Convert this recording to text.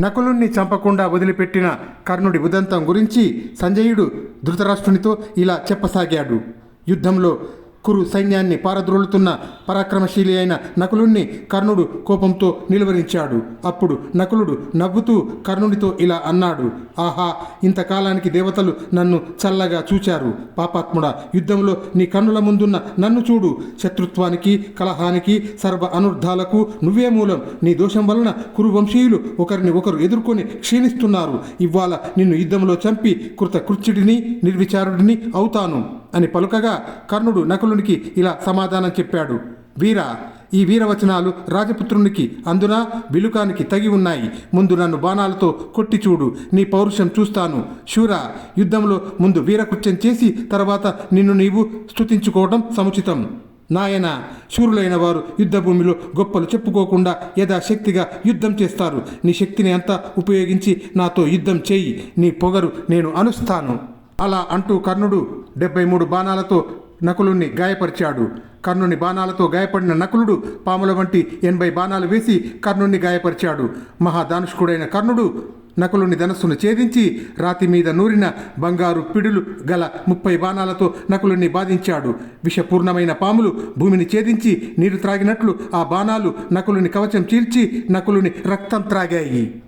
నకులుణ్ణి చంపకుండా వదిలిపెట్టిన కర్ణుడి ఉదంతం గురించి సంజయుడు ధృతరాష్ట్రునితో ఇలా చెప్పసాగాడు. యుద్ధంలో కురు సైన్యాన్ని పారద్రోలుతున్న పరాక్రమశీలి అయిన నకులుణ్ణి కర్ణుడు కోపంతో నిలువరించాడు. అప్పుడు నకులుడు నవ్వుతూ కర్ణుడితో ఇలా అన్నాడు ఆహా ఇంతకాలానికి దేవతలు నన్ను చల్లగా చూచారు. పాపాత్ముడ యుద్ధంలో నీ కన్నుల ముందున్న నన్ను చూడు. శత్రుత్వానికి కలహానికి సర్వ అనర్ధాలకు నువ్వే మూలం. నీ దోషం వలన కురు వంశీయులు ఒకరిని ఒకరు ఎదుర్కొని క్షీణిస్తున్నారు. ఇవాళ నిన్ను యుద్ధంలో చంపి కృత కృత్యుడిని నిర్విచారుడిని అవుతాను. అని పలుకగా కర్ణుడు నకులునికి ఇలా సమాధానం చెప్పాడు. వీర ఈ వీరవచనాలు రాజపుత్రునికి అందున విలుకానికి తగి ఉన్నాయి. ముందు నన్ను బాణాలతో కొట్టి చూడు. నీ పౌరుషం చూస్తాను. శూర యుద్ధంలో ముందు వీరకృత్యం చేసి తర్వాత నిన్ను నీవు స్థుతించుకోవడం సముచితం. నాయన శూరులైన వారు యుద్ధభూమిలో గొప్పలు చెప్పుకోకుండా యథాశక్తిగా యుద్ధం చేస్తారు. నీ శక్తిని అంతా ఉపయోగించి నాతో యుద్ధం చేయి. నీ పొగరు నేను అనుస్తాను. అలా అంటూ కర్ణుడు డెబ్బై మూడు బాణాలతో నకులుణ్ణి గాయపరిచాడు. కర్ణుని బాణాలతో గాయపడిన నకులుడు పాముల వంటి ఎనభై బాణాలు వేసి కర్ణుణ్ణి గాయపరిచాడు. మహాదానుష్కుడైన కర్ణుడు నకులుని ధనస్సును ఛేదించి రాతి మీద నూరిన బంగారు పిడులు గల ముప్పై బాణాలతో నకులుని బాధించాడు. విషపూర్ణమైన పాములు భూమిని ఛేదించి నీరు త్రాగినట్లు ఆ బాణాలు నకులుని కవచం చీల్చి నకులుని రక్తం త్రాగాయి.